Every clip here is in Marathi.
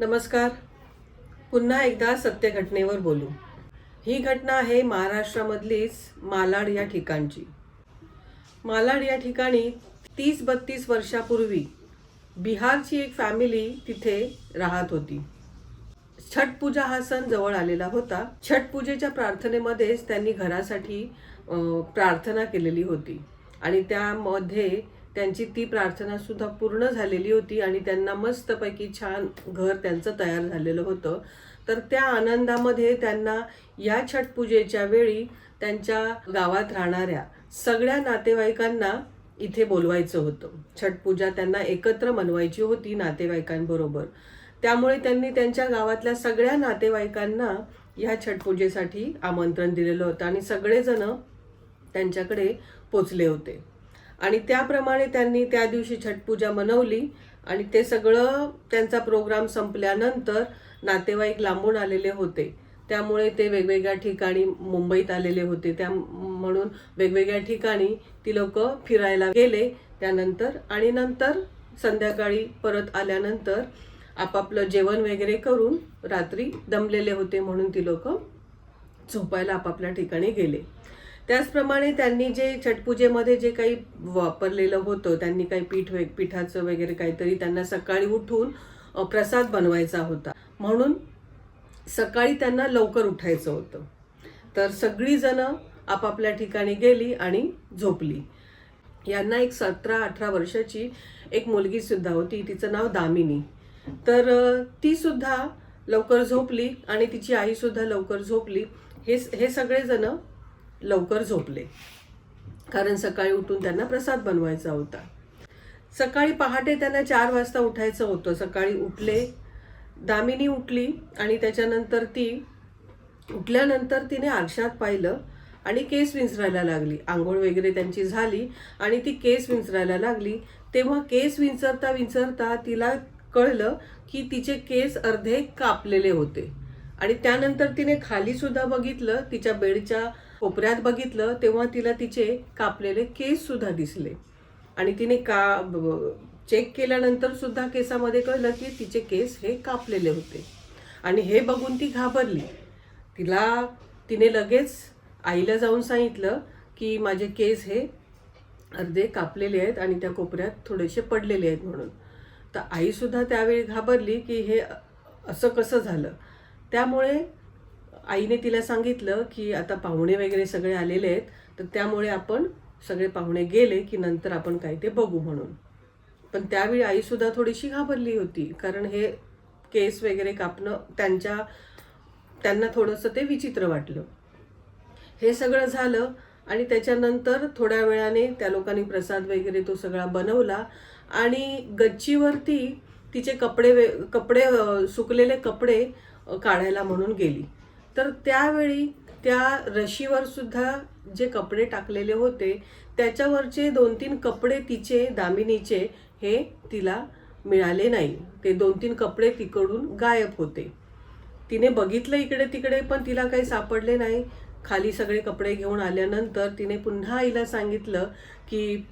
नमस्कार. पुन्हा एकदा सत्य घटनेवर बोलू. ही घटना आहे महाराष्ट्रामधलीच मालाड या ठिकाणची. मालाड या ठिकाणी तीस बत्तीस वर्षापूर्वी बिहारची एक फॅमिली तिथे राहत होती. छठ पूजा हा सण जवळ आलेला होता. छठ पूजेच्या प्रार्थनेमध्येच त्यांनी घरासाठी प्रार्थना केलेली होती. आणि त्यामध्ये त्यांची ती प्रार्थना सुद्धा पूर्ण झालेली होती आणि त्यांना मस्तपैकी छान घर त्यांचं तयार झालेलं होतं. तर त्या आनंदामध्ये त्यांना या छठ पूजेच्या वेळी त्यांच्या गावात राहणाऱ्या सगळ्या नातेवाईकांना इथे बोलवायचं होतं. छठ पूजा त्यांना एकत्र मनवायची होती नातेवाईकांबरोबर. त्यामुळे त्यांनी त्यांच्या गावातल्या सगळ्या नातेवाईकांना ह्या छठ पूजेसाठी आमंत्रण दिलेलं होतं आणि सगळेजण त्यांच्याकडे पोचले होते. आणि त्याप्रमाणे त्यांनी त्या दिवशी छटपूजा मनवली आणि ते सगळं त्यांचा प्रोग्राम संपल्यानंतर नातेवाईक लांबून आलेले होते. त्यामुळे ते वेगवेगळ्या ठिकाणी मुंबईत आलेले होते. त्या म्हणून वेगवेगळ्या ठिकाणी ती लोक फिरायला गेले त्यानंतर आणि नंतर संध्याकाळी परत आल्यानंतर आपापलं जेवण वगैरे करून रात्री दमलेले होते म्हणून ती लोक झोपायला आपापल्या ठिकाणी गेले. त्याचप्रमाणे त्यांनी जे छटपूजेमध्ये जे काही वापरलेलं होतं त्यांनी काही पीठ वे पिठाचं वगैरे काहीतरी त्यांना सकाळी उठून प्रसाद बनवायचा होता. म्हणून सकाळी त्यांना लवकर उठायचं होतं. तर सगळीजणं आपापल्या ठिकाणी गेली आणि झोपली. यांना एक सतरा अठरा वर्षाची एक मुलगी सुद्धा होती तिचं नाव दामिनी. तर तीसुद्धा ती सुद्धा लवकर झोपली आणि तिची आई सुद्धा लवकर झोपली. हे हे सगळेजणं लवकर झोपले. कारण सकाळी उठून त्यांना प्रसाद बनवायचा होता. सकाळी पहाटे त्यांना चार वाजता उठायचं होतं. सकाळी उठले दामिनी उठली आणि त्याच्यानंतर ती उठल्यानंतर तिने आरशात पाहिलं आणि केस विंचरायला लागली. आंघोळ वगैरे त्यांची झाली आणि ती केस विंचरायला लागली. तेव्हा केस विंचरता विंचरता तिला कळलं की तिचे केस अर्धे कापलेले होते. आणि त्यानंतर तिने खालीसुद्धा बघितलं तिच्या बेडच्या कोपऱ्यात बघितलं तेव्हा तिला तिचे कापलेले केस सुद्धा दिसले. आणि तिने का चेक केल्यानंतर सुद्धा केसामध्ये कळलं की तिचे केस हे कापलेले होते. आणि हे बघून ती घाबरली. तिला तिने लगेच आईला जाऊन सांगितलं की माझे केस हे अर्धे कापलेले आहेत आणि त्या कोपऱ्यात थोडेसे पडलेले आहेत म्हणून. तर आईसुद्धा त्यावेळी घाबरली की हे असं कसं झालं? त्यामुळे आईने तिला सांगितलं की आता पाहुणे वगैरे सगळे आलेले आहेत तर त्यामुळे आपण सगळे पाहुणे गेले की नंतर आपण काय ते बघू म्हणून. पण त्यावेळी आईसुद्धा थोडीशी घाबरली होती कारण हे केस वगैरे कापणं त्यांच्या त्यांना थोडंसं ते विचित्र वाटलं. हे सगळं झालं आणि त्याच्यानंतर थोड्या वेळाने त्या लोकांनी प्रसाद वगैरे तो सगळा बनवला आणि गच्चीवरती तिचे कपडे वे कपडे सुकलेले कपडे काढायला म्हणून गेली. तर त्यावेळी त्या रशीवर सुद्धा जे कपडे टाकलेले होते त्याच्यावरचे दोन तीन कपडे तिचे दामिनीचे हे तिला मिळाले नाही. ते दोन तीन कपडे तिकडून गायब होते. तिने बघितलं इकडे तिकडे पण तिला काही सापडले नाही. खाली सगळे कपडे घेऊन आल्यानंतर तिने पुन्हा आईला सांगितलं की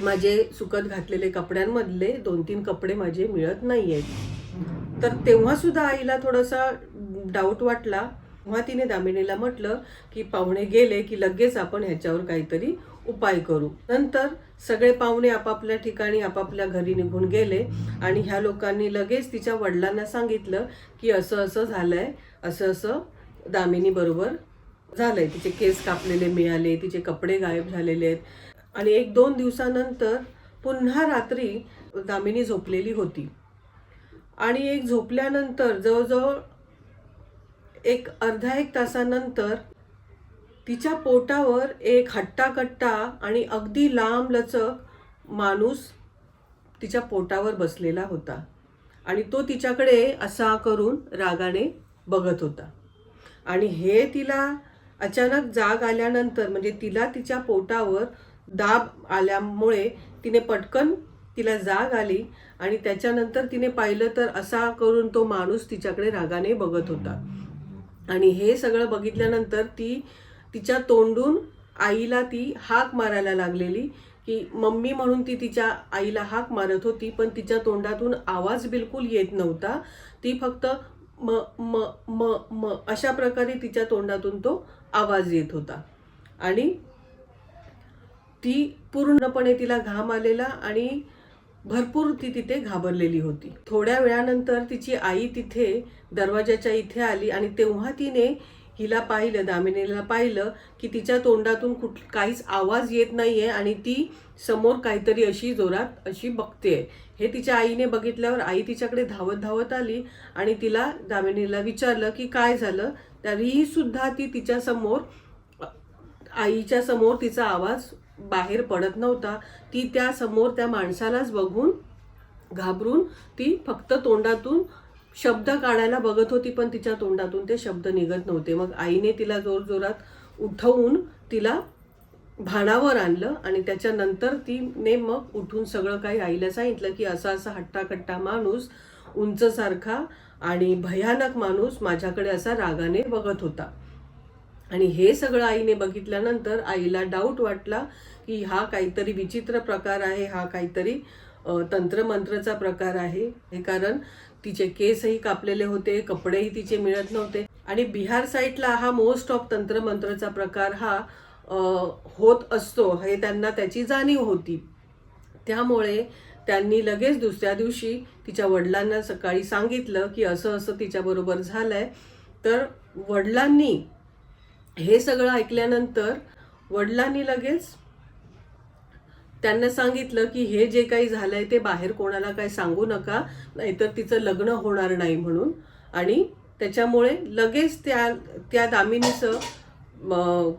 माझे सुकत घातलेले कपड्यांमधले दोन तीन कपडे माझे मिळत नाही आहेत तर तेव्हासुद्धा आईला थोडासा डाऊट वाटला. तेव्हा तिने दामिनीला म्हटलं की पाहुणे गेले की लगेच आपण ह्याच्यावर काहीतरी उपाय करू. नंतर सगळे पाहुणे आपापल्या ठिकाणी आपापल्या घरी निघून गेले आणि ह्या लोकांनी लगेच तिच्या वडिलांना सांगितलं की असं असं झालंय असं असं दामिनी बरोबर झालंय. तिचे केस कापलेले मिळाले तिचे कपडे गायब झालेले आहेत. आणि एक दोन दिवसानंतर पुन्हा रात्री दामिनी झोपलेली होती. आणि एक झोपल्यानंतर जवळजवळ एक अर्धा एक तासानंतर तिच्या पोटावर एक हट्टाकट्टा आणि अगदी लांब लचक माणूस तिच्या पोटावर बसलेला होता आणि तो तिच्याकडे असा करून रागाने बघत होता. आणि हे तिला अचानक जाग आल्यानंतर म्हणजे तिला तिच्या पोटावर दाब आल्यामुळे तिने पटकन तिला जाग आली आणि त्याच्यानंतर तिने पाहिलं तर असा करून तो माणूस तिच्याकडे रागाने बघत होता. आणि हे सगळं बघितल्यानंतर ती तिच्या तोंडून आईला ती हाक मारायला लागलेली की मम्मी म्हणून ती तिच्या आईला हाक मारत होती पण तिच्या तोंडातून आवाज बिलकुल येत नव्हता. ती फक्त म म म म अशा प्रकारे तिच्या तोंडातून तो आवाज येत होता. आणि ती पूर्णपणे तिला घाम आलेला आणि भरपूर ती तिथे घाबरलेली होती. थोड्या वेळानंतर तिची आई तिथे दरवाजाच्या इथे आली आणि तेव्हा तिने हिला पाहिलं दामिनीला पाहिलं की तिच्या तोंडातून कुठ काहीच आवाज येत नाही आहे आणि ती समोर काहीतरी अशी जोरात अशी बघते हे तिच्या आईने बघितल्यावर आई तिच्याकडे धावत धावत आली आणि तिला दामिनीला विचारलं की काय झालं? तरीही सुद्धा ती तिच्यासमोर आईच्या समोर तिचा आवाज बाहेर पडत नव्हता. ती त्यासमोर त्या माणसालाच बघून घाबरून ती फक्त तोंडातून शब्द काढायला बघत होती पण तिच्या तोंडातून ते शब्द निघत नव्हते. मग आईने तिला जोरजोरात उठवून तिला भानावर आणलं आणि त्याच्यानंतर तिने मग उठून सगळं काही आईला सांगितलं की असा असा हट्टाकट्टा माणूस उंचसारखा आणि भयानक माणूस माझ्याकडे असा रागाने बघत होता. आणि हे सगळं आईने बघितल्यानंतर आईला डाऊट वाटला की हा काहीतरी विचित्र प्रकार आहे हा काहीतरी तंत्रमंत्रचा प्रकार आहे. हे कारण तिचे केसही कापलेले होते कपडेही तिचे मिळत नव्हते. आणि बिहार साईडला हा मोस्ट ऑफ तंत्रमंत्रचा प्रकार हा होत असतो हे त्यांना त्याची जाणीव होती. त्यामुळे त्यांनी लगेच दुसऱ्या दिवशी तिच्या वडिलांना सकाळी सांगितलं की असं असं तिच्याबरोबर झालं आहे तर वडिलांनी हे सगळं ऐकल्यानंतर वडिलांनी लगेच त्यांना सांगितलं की हे जे काही झालंय ते बाहेर कोणाला काय सांगू नका नाहीतर तिचं लग्न होणार नाही म्हणून. आणि त्याच्यामुळे लगेच त्या त्या दामिनीचं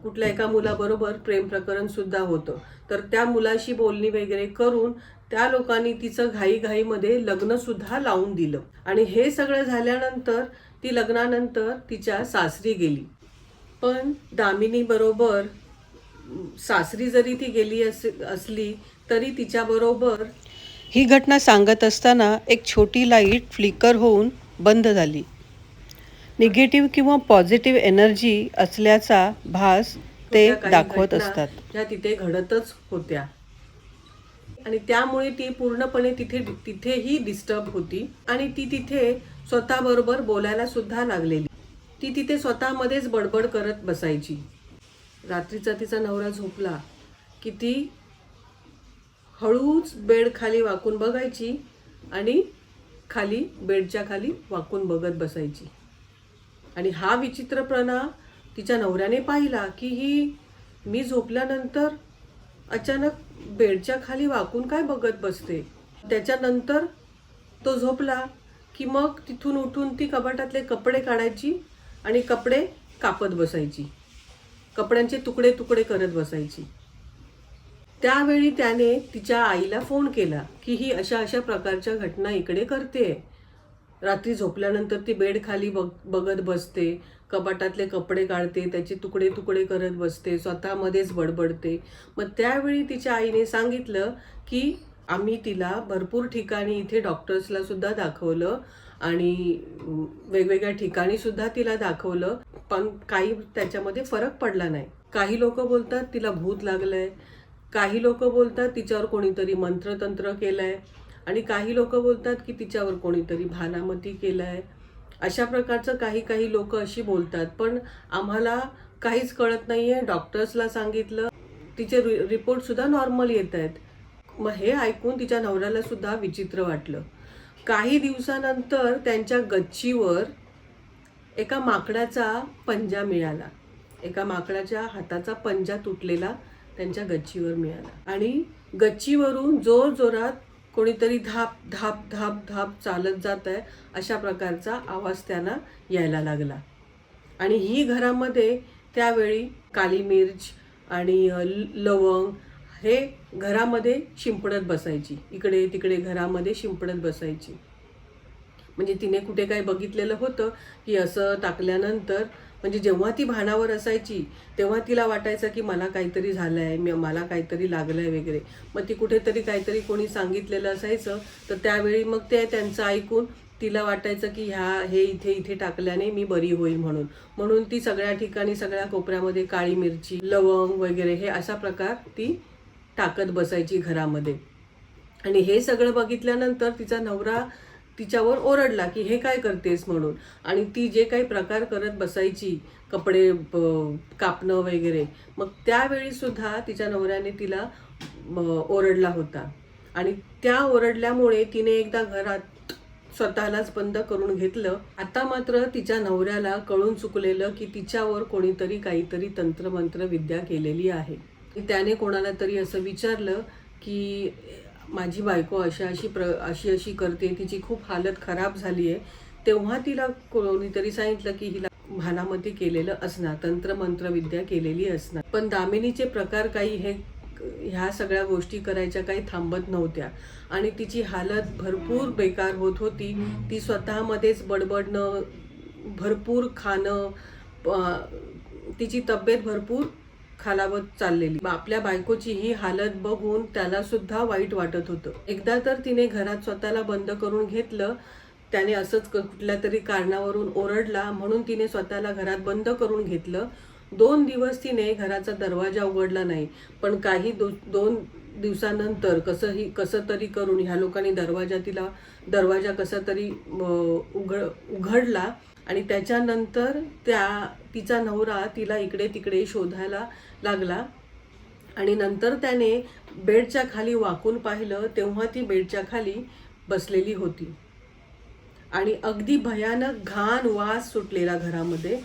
कुठल्या एका मुलाबरोबर प्रेम प्रकरण सुद्धा होतं. तर त्या मुलाशी बोलणी वगैरे करून त्या लोकांनी तिचं घाईघाईमध्ये लग्नसुद्धा लावून दिलं. आणि हे सगळं झाल्यानंतर ती लग्नानंतर तिच्या सासरी गेली. पण दामिनीबरोबर सासरी जरी ती गेली अस- असली तरी तिच्याबरोबर ही घटना सांगत असताना एक छोटी लाइट फ्लिकर होऊन बंद झाली. निगेटिव्ह किंवा पॉझिटिव्ह एनर्जी असल्याचा भास ते दाखवत असतात. ह्या तिथे घडतच होत्या. आणि त्यामुळे ती पूर्णपणे तिथे तिथेही डिस्टर्ब होती आणि ती तिथे स्वतःबरोबर बोलायला सुद्धा लागलेली. ती तिथे स्वतःमध्येच बडबड करत बसायची. रात्रीचा तिचा नवरा झोपला की ती हळूच बेड खाली वाकून बघायची आणि खाली बेडच्या खाली वाकून बघत बसायची. आणि हा विचित्रपणा तिच्या नवऱ्याने पाहिला की ही मी झोपल्यानंतर अचानक बेडच्या खाली वाकून काय बघत बसते? त्याच्यानंतर तो झोपला की मग तिथून उठून ती कपाटातले कपडे काढायची आणि कपडे कापत बसायची. कपड्यांचे तुकडे तुकडे करत बसायची. त्यावेळी त्याने तिच्या आईला फोन केला की ही अशा अशा प्रकारच्या घटना इकडे करते. रात्री झोपल्यानंतर ती बेड खाली बघ बघत बसते. कपाटातले कपडे काढते त्याचे तुकडे तुकडे करत बसते स्वतःमध्येच बडबडते. मग त्यावेळी तिच्या आईने सांगितलं की आम्ही तिला भरपूर ठिकाणी इथे डॉक्टर्सला सुद्धा दाखवलं. आणि वेगवेगळ्या ठिकाणी सुद्धा तिला दाखवलं पण काही त्याच्यामध्ये फरक पडला नाही. काही लोक बोलतात तिला भूत लागलंय. काही लोक बोलतात तिच्यावर कोणीतरी मंत्रतंत्र केलंय. आणि काही लोक बोलतात की तिच्यावर कोणीतरी भानामती केलंय. अशा प्रकारचं काही काही लोक अशी बोलतात. पण आम्हाला काहीच कळत नाहीये. डॉक्टर्सला सांगितलं तिचे रि रिपोर्ट सुद्धा नॉर्मल येत आहेत. मग हे ऐकून तिच्या नवऱ्याला सुद्धा विचित्र वाटलं. काही दिवसानंतर त्यांच्या गच्चीवर एका माकडाचा पंजा मिळाला. एका माकडाच्या हाताचा पंजा तुटलेला त्यांच्या गच्चीवर मिळाला. आणि गच्चीवरून जोर जोरात कोणीतरी धाप धाप धाप धाप चालत जात आहे अशा प्रकारचा आवाज त्यांना यायला लागला. आणि ही घरामध्ये त्यावेळी काली मिर्च आणि ल- लवंग हे घरामध्ये शिंपडत बसायची. इकडे तिकडे घरामध्ये शिंपडत बसायची. म्हणजे तिने कुठे काय बघितलेलं होतं की असं टाकल्यानंतर म्हणजे जेव्हा ती भानावर असायची तेव्हा तिला वाटायचं की मला काहीतरी झालंय मी मला काहीतरी लागलं आहे वगैरे. मग ती कुठेतरी काहीतरी कोणी सांगितलेलं असायचं. तर त्यावेळी मग ते त्यांचं ऐकून तिला वाटायचं की ह्या हे इथे इथे टाकल्याने मी बरी होईल म्हणून. म्हणून ती सगळ्या ठिकाणी सगळ्या कोपऱ्यामध्ये काळी मिरची लवंग वगैरे हे असा प्रकार ती टाकत बसायची घरामध्ये. आणि हे सगळं बघितल्यानंतर तिचा नवरा तिच्यावर ओरडला की हे काय करतेस म्हणून. आणि ती जे काही प्रकार करत बसायची कपडे ब- कापणं वगैरे मग त्यावेळीसुद्धा तिच्या नवऱ्याने तिला ओरडला होता. आणि त्या ओरडल्यामुळे तिने एकदा घरात स्वतःलाच बंद करून घेतलं. आता मात्र तिच्या नवऱ्याला कळून चुकलेलं की तिच्यावर कोणीतरी काहीतरी तंत्रमंत्र विद्या केलेली आहे. त्याने कोणाला तरी असं विचारलं की माझी बायको अशा अशी प्र अशी अशी करते तिची खूप हालत खराब झाली आहे तेव्हा तिला कोणीतरी सांगितलं की हिला भानामती केलेलं असणार तंत्र मंत्रविद्या केलेली असणार. पण दामिनीचे प्रकार काही हे ह्या सगळ्या गोष्टी करायच्या काही थांबत नव्हत्या. आणि तिची हालत भरपूर बेकार होत होती. ती स्वतःमध्येच बडबडणं भरपूर खाणं तिची तब्येत भरपूर खालावत चाललेली. मग आपल्या बायकोची ही हालत बघून त्याला सुद्धा वाईट वाटत होतं. एकदा तर तिने घरात स्वतःला बंद करून घेतलं. त्याने असंच कुठल्या तरी कारणावरून ओरडला म्हणून तिने स्वतःला घरात बंद करून घेतलं. दोन दिवस तिने घराचा दरवाजा उघडला नाही. पण काही दो दोन दिवसानंतर कसंही कसं तरी करून ह्या लोकांनी दरवाजा तिला दरवाजा कसा तरी उघड उघडला. आणि त्याच्यानंतर त्या तिचा नवरा तिला इकडे तिकडे शोधायला लागला. आणि नंतर त्याने बेडच्या खाली वाकून पाहिलं तेव्हा ती बेडच्या खाली बसलेली होती. आणि अगदी भयानक घाण वास सुटलेला घरामध्ये.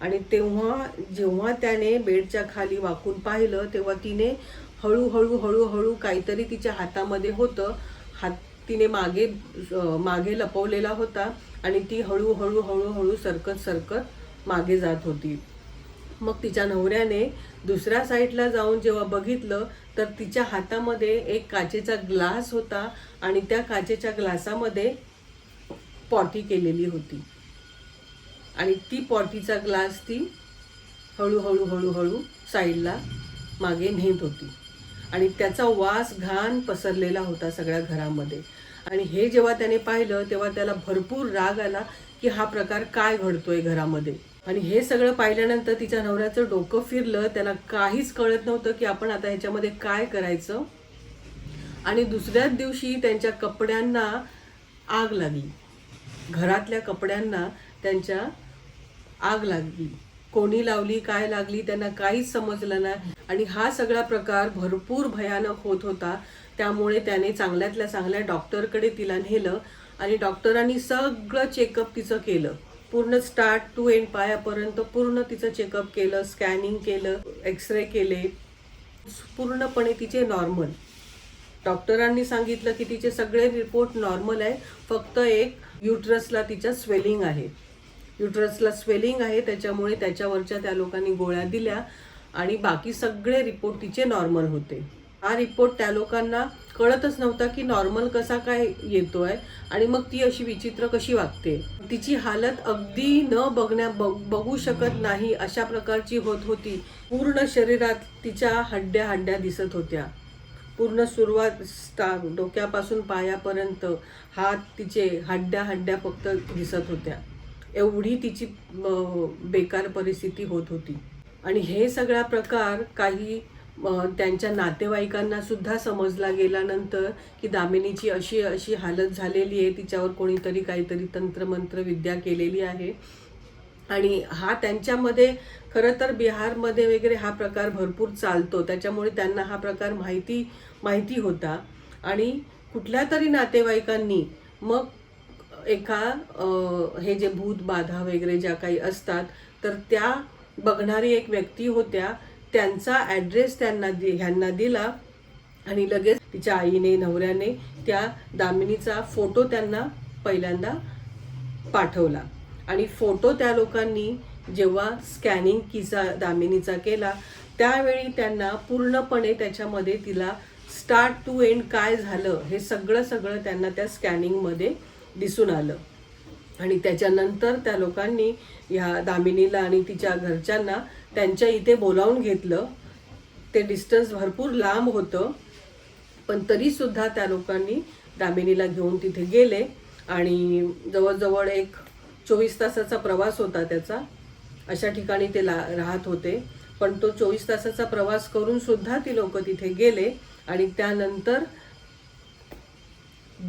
आणि तेव्हा जेव्हा त्याने बेडच्या खाली वाकून पाहिलं तेव्हा तिने हळूहळू हळूहळू काहीतरी तिच्या हातामध्ये होतं. तिने मागे मागे लपवलेला होता आणि ती हळूहळू हळूहळू सरकत सरकत मागे जात होती. मग तिच्या नवऱ्याने दुसऱ्या साईडला जाऊन जेव्हा बघितलं तर तिच्या हातामध्ये एक काचेचा ग्लास होता आणि त्या काचेच्या ग्लासामध्ये पॉटी केलेली होती. आणि ती पॉटीचा ग्लास ती हळूहळू हळूहळू साईडला मागे नेत होती. आणि त्याचा वास घाण पसरलेला होता सगळ्या घरामध्ये. आणि हे जेव्हा त्याने पाहिलं तेव्हा त्याला भरपूर राग आला की हा प्रकार काय घडतोय घरामध्ये. आणि हे सगळं पाहिल्यानंतर तिच्या नवऱ्याचं डोकं फिरलं त्याला काहीच कळत नव्हतं की आपण आता ह्याच्यामध्ये काय करायचं. आणि दुसऱ्याच दिवशी त्यांच्या कपड्यांना आग लागली. घरातल्या कपड्यांना त्यांच्या आग लागली. कोणी लावली काय लागली त्यांना काहीच समजलं नाही. आणि हा सगळा प्रकार भरपूर भयानक होत होता. त्यामुळे त्याने चांगल्यातल्या चांगल्या डॉक्टरकडे तिला नेलं आणि डॉक्टरांनी सगळं चेकअप तिचं केलं. पूर्ण स्टार्ट टू एंड पायापर्यंत पूर्ण तिचं चेकअप केलं स्कॅनिंग केलं एक्सरे केले. पूर्णपणे तिचे नॉर्मल. डॉक्टरांनी सांगितलं की तिचे सगळे रिपोर्ट नॉर्मल आहे. फक्त एक युट्रसला तिच्या स्वेलिंग आहे. युट्रसला स्वेलिंग आहे त्याच्यामुळे त्याच्यावरच्या त्या लोकांनी गोळ्या दिल्या आणि बाकी सगळे रिपोर्ट तिचे नॉर्मल होते. हा रिपोर्ट त्या लोकांना कळतच नव्हता की नॉर्मल कसा काय येतोय आणि मग ती अशी विचित्र कशी वागते. तिची हालत अगदी न बघण्या बघ- बघू शकत नाही अशा प्रकारची होत होती. पूर्ण शरीरात तिच्या हड्ड्या हड्ड्या दिसत होत्या. पूर्ण सुरुवात डोक्यापासून पायापर्यंत हात तिचे हड्ड्या हड्ड्या फक्त दिसत होत्या. एवढी तिची बेकार परिस्थिती होत होती. आणि हे सगळा प्रकार काही त्यांच्या नातेवाईकांना सुद्धा समजला गेल्यानंतर की दामिनीची अशी अशी हालत झालेली आहे तिच्यावर कोणीतरी काहीतरी तंत्रमंत्र विद्या केलेली आहे. आणि हा त्यांच्यामध्ये खरं तर बिहारमध्ये वगैरे हा प्रकार भरपूर चालतो. त्याच्यामुळे त्यांना हा प्रकार माहिती माहिती होता. आणि कुठल्या तरी नातेवाईकांनी मग एका हे जे भूत बाधा वगैरे ज्या काही असतात तर त्या बघणारी एक व्यक्ती होत्या त्यांचा ॲड्रेस त्यांना दि ह्यांना दिला आणि लगेच तिच्या आईने नवऱ्याने त्या दामिनीचा फोटो त्यांना पहिल्यांदा पाठवला. आणि फोटो त्या लोकांनी जेव्हा स्कॅनिंग किचा दामिनीचा केला त्यावेळी त्यांना पूर्णपणे त्याच्यामध्ये तिला स्टार्ट टू एंड काय झालं हे सगळं सगळं त्यांना त्या स्कॅनिंगमध्ये दिसून आलं. आणि त्याच्यानंतर त्या लोकांनी ह्या दामिनीला आणि तिच्या घरच्यांना त्यांच्या इथे बोलावून घेतलं. ते डिस्टन्स भरपूर लांब होतं. पण तरीसुद्धा त्या लोकांनी दामिनीला घेऊन तिथे गेले. आणि जवळजवळ एक चोवीस तासाचा प्रवास होता त्याचा. अशा ठिकाणी ते ला राहत होते. पण तो चोवीस तासाचा प्रवास करूनसुद्धा ती लोकं तिथे गेले. आणि त्यानंतर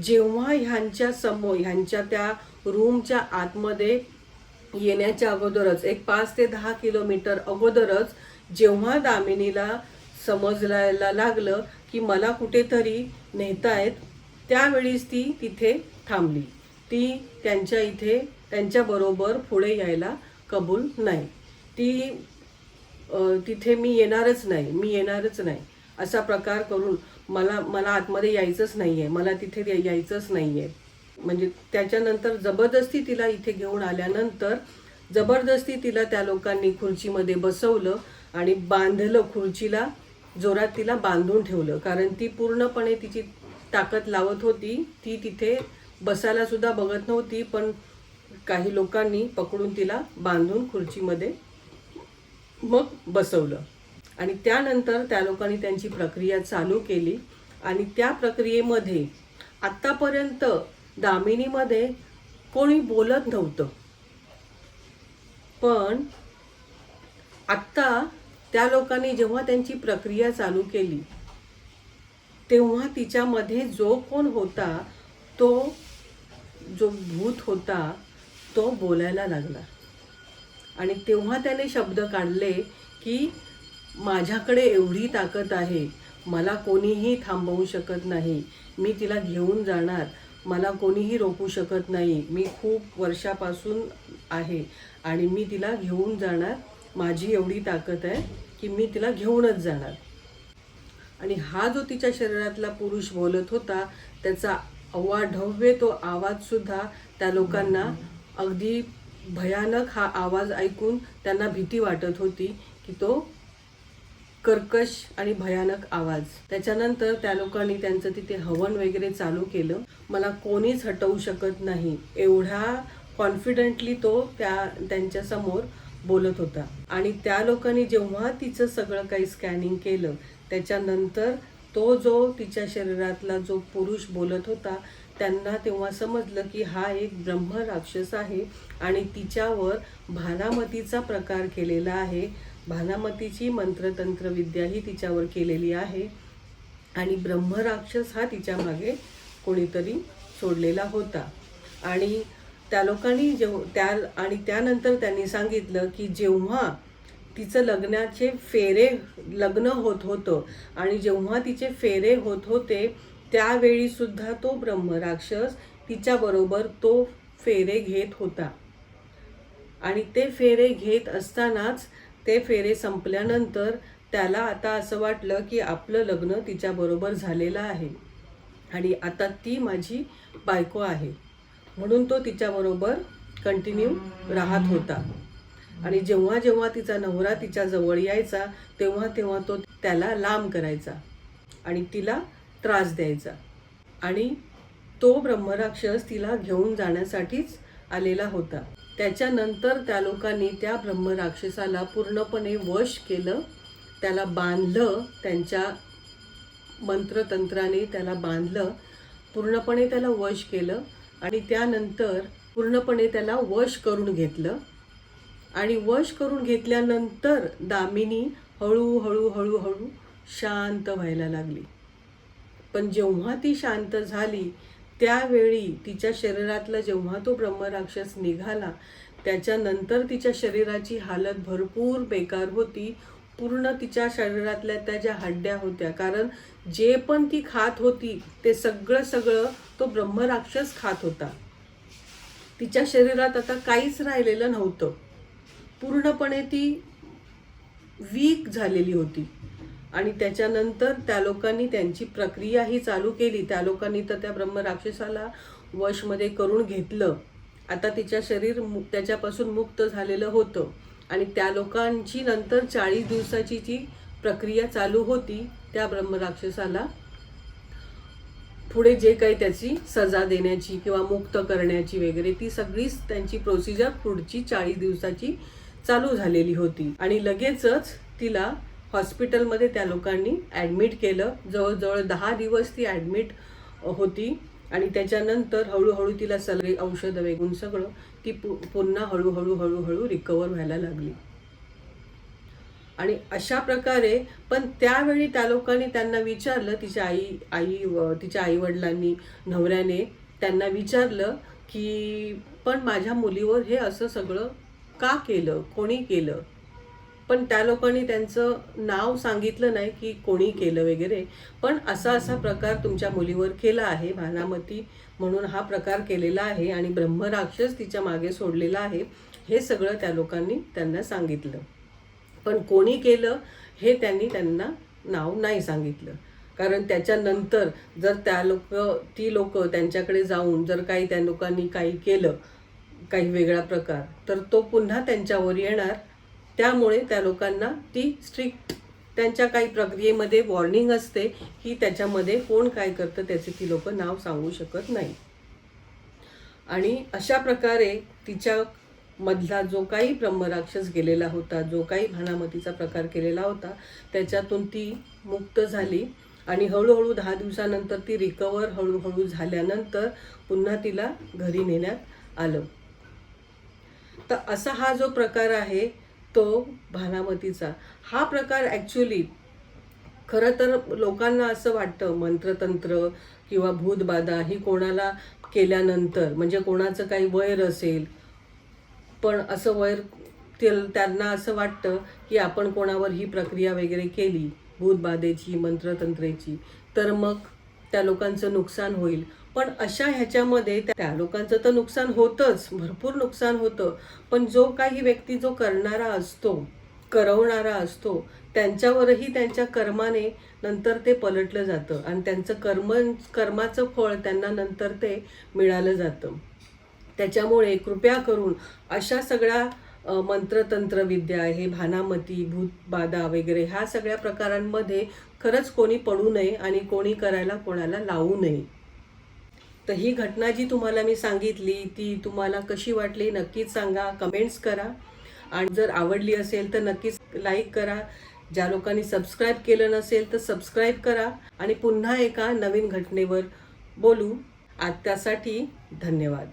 जेव्हा ह्यांच्या समोर ह्यांच्या त्या रूमच्या आतमध्ये येण्याच्या अगोदरच एक पाच ते दहा किलोमीटर अगोदरच जेव्हा दामिनीला समजायला लागलं की मला कुठेतरी नेतायत त्यावेळीस ती तिथे थांबली. ती त्यांच्या इथे त्यांच्याबरोबर पुढे यायला कबूल नाही. ती तिथे मी येणारच नाही मी येणारच नाही असा प्रकार करून मला मला आतमध्ये यायचंच नाही आहे मला तिथे यायचंच नाही आहे म्हणजे त्याच्यानंतर जबरदस्ती तिला इथे घेऊन आल्यानंतर जबरदस्ती तिला त्या लोकांनी खुर्चीमध्ये बसवलं आणि बांधलं खुर्चीला जोरात तिला बांधून ठेवलं. कारण ती पूर्णपणे तिची ताकद लावत होती. ती तिथे बसायलासुद्धा बघत नव्हती पण काही लोकांनी पकडून तिला बांधून खुर्चीमध्ये मग बसवलं. आणि त्यानंतर त्या लोकांनी त्यांची प्रक्रिया चालू केली. आणि त्या प्रक्रियेमध्ये आत्तापर्यंत दामिनीमध्ये कोणी बोलत नव्हतं. पण आत्ता त्या लोकांनी जेव्हा त्यांची प्रक्रिया चालू केली तेव्हा तिच्यामध्ये जो कोण होता तो जो भूत होता तो बोलायला लागला. आणि तेव्हा त्याने शब्द काढले की माझ्याकडे एवढी ताकद आहे मला कोणीही थांबवू शकत नाही. मी तिला घेऊन जाणार मला कोणीही रोखू शकत नाही. मी खूप वर्षापासून आहे आणि मी तिला घेऊन जाणार. माझी एवढी ताकद आहे की मी तिला घेऊनच जाणार. आणि हा जो तिच्या शरीरातला पुरुष बोलत होता त्याचा अवाढव्य तो आवाजसुद्धा त्या लोकांना अगदी भयानक हा आवाज ऐकून त्यांना भीती वाटत होती की तो कर्कश आणि भयानक आवाज. त्याच्यानंतर त्या लोकांनी त्यांचं तिथे हवन वगैरे चालू केलं. मला कोणीच हटवू शकत नाही. एवढा कॉन्फिडेंटली तो त्या त्यांच्यासमोर बोलत होता. आणि त्या लोकांनी जेव्हा तिचं सगळं काही स्कॅनिंग केलं त्याच्यानंतर तो जो तिच्या शरीरातला जो पुरुष बोलत होता त्यांना तेव्हा समजलं की हा एक ब्रह्म राक्षस आहे आणि तिच्यावर भानामतीचा प्रकार केलेला आहे. भानामतीची मंत्रतंत्र विद्याही तिच्यावर केलेली आहे. आणि ब्रह्मराक्षस हा तिच्यामागे कोणीतरी सोडलेला होता. आणि त्या लोकांनी जेव त्या आणि त्यानंतर त्यांनी सांगितलं की जेव्हा तिचं लग्नाचे फेरे लग्न होत होतं आणि जेव्हा तिचे फेरे होत होते त्यावेळीसुद्धा तो ब्रह्मराक्षस तिच्याबरोबर तो फेरे घेत होता. आणि ते फेरे घेत असतानाच ते फेरे संपल्यानंतर त्याला आता असं वाटलं की आपलं लग्न तिच्याबरोबर झालेलं आहे. आणि आता ती माझी बायको आहे. म्हणून तो तिच्याबरोबर कंटिन्यू राहत होता. आणि जेव्हा जेव्हा तिचा नवरा तिच्या जवळ यायचा तेव्हा तेव्हा तो त्याला लांब करायचा आणि तिला त्रास द्यायचा. आणि तो ब्रह्मराक्षस तिला घेऊन जाण्यासाठीच आलेला होता. त्याच्यानंतर त्या लोकांनी त्या ब्रह्मराक्षसाला पूर्णपणे वश केलं. त्याला बांधलं. त्यांच्या मंत्रतंत्राने त्याला बांधलं. पूर्णपणे त्याला वश केलं. आणि त्यानंतर पूर्णपणे त्याला वश करून घेतलं. आणि वश करून घेतल्यानंतर दामिनी हळूहळू हळूहळू शांत व्हायला लागली. पण जेव्हा ती शांत झाली त्यावेळी तिच्या शरीरातला जेव्हा तो ब्रह्मराक्षस निघाला त्याच्यानंतर तिच्या शरीराची हालत भरपूर बेकार होती. पूर्ण तिच्या शरीरातल्या त्या ज्या हड्ड्या होत्या कारण जे पण ती खात होती ते सगळं सगळं तो ब्रह्मराक्षस खात होता. तिच्या शरीरात आता काहीच राहिलेलं नव्हतं. पूर्णपणे ती वीक झालेली होती. आणि त्याच्यानंतर त्या लोकांनी त्यांची प्रक्रिया ही चालू केली. त्या लोकांनी तर त्या ब्रह्मराक्षसाला वशमध्ये करून घेतलं. आता तिच्या शरीर मु त्याच्यापासून मुक्त झालेलं होतं. आणि त्या लोकांची नंतर चाळीस दिवसाची जी प्रक्रिया चालू होती त्या ब्रह्मराक्षसाला पुढे जे काही त्याची सजा देण्याची किंवा मुक्त करण्याची वगैरे ती सगळीच त्यांची प्रोसिजर पुढची चाळीस दिवसाची चालू झालेली होती. आणि लगेचच तिला हॉस्पिटलमध्ये त्या लोकांनी ॲडमिट केलं. जवळजवळ दहा दिवस ती ॲडमिट होती. आणि त्याच्यानंतर हळूहळू तिला सगळे औषधं वेगून सगळं ती पु पुन्हा हळूहळू हळूहळू रिकवर व्हायला लागली. आणि अशा प्रकारे पण त्यावेळी त्या लोकांनी त्यांना विचारलं तिच्या आई आई तिच्या आईवडिलांनी नवऱ्याने त्यांना विचारलं की पण माझ्या मुलीवर हे असं सगळं का केलं? कोणी केलं? पण त्या लोकांनी त्यांचं नाव सांगितलं नाही की कोणी केलं वगैरे. पण असा असा प्रकार तुमच्या मुलीवर केला आहे भानामती म्हणून हा प्रकार केलेला आहे आणि ब्रह्मराक्षस तिच्यामागे सोडलेला आहे हे सगळं त्या लोकांनी त्यांना सांगितलं. पण कोणी केलं हे त्यांनी त्यांना नाव नाही सांगितलं. कारण त्याच्यानंतर जर त्या लोक ती लोक त्यांच्याकडे जाऊन जर काही त्या लोकांनी काही केलं काही वेगळा प्रकार तर तो पुन्हा त्यांच्यावर येणार त्यामुळे त्या लोकांना ती स्ट्रिक्ट त्यांच्या काही प्रक्रियेमध्ये वॉर्निंग असते की त्याच्यामध्ये कोण काय करतं त्याचे ती लोक नाव सांगू शकत नाही. आणि अशा प्रकारे तिच्या मधला जो काही ब्रह्मराक्षस गेलेला होता जो काही भानामतीचा प्रकार केलेला होता त्याच्यातून ती मुक्त झाली आणि हळूहळू दहा दिवसानंतर ती रिकवर हळूहळू झाल्यानंतर पुन्हा तिला घरी नेण्यात आलं. तर असा हा जो प्रकार आहे तो भानामतीचा. हा प्रकार ॲक्च्युली खरं तर लोकांना असं वाटतं मंत्रतंत्र किंवा भूतबाधा ही कोणाला केल्यानंतर म्हणजे कोणाचं काही वैर असेल पण असं वैर ते- त्यांना असं वाटतं की आपण कोणावर ही प्रक्रिया वगैरे केली भूतबाधेची मंत्रतंत्रेची तर मग त्या लोकांचं नुकसान होईल. पण अशा ह्याच्यामध्ये त्या- लोकांचं तर नुकसान होतंच भरपूर नुकसान होतं. पण जो काही व्यक्ती जो करणारा असतो करवणारा असतो त्यांच्यावरही त्यांच्या कर्माने नंतर ते पलटलं जातं आणि त्यांचं कर्म कर्माचं फळ त्यांना नंतर ते मिळालं जातं. त्याच्यामुळे कृपया करून अशा सगळ्या मंत्रतंत्रविद्या मंत्रतंत्र विद्या हे भानामती भूतबाधा वगैरे ह्या सगळ्या प्रकारांमध्ये खरंच कोणी पडू नये आणि कोणी करायला कोणाला लावू नये. तर ही घटना जी तुम्हाला मी सांगितली ती तुम्हाला कशी वाटली नक्कीच सांगा. कमेंट्स करा. आणि जर आवडली असेल तर नक्कीच लाईक करा. ज्या लोकांनी सबस्क्राईब केलं नसेल तर सबस्क्राईब करा. आणि पुन्हा एका नवीन घटनेवर बोलू. आज त्यासाठी धन्यवाद.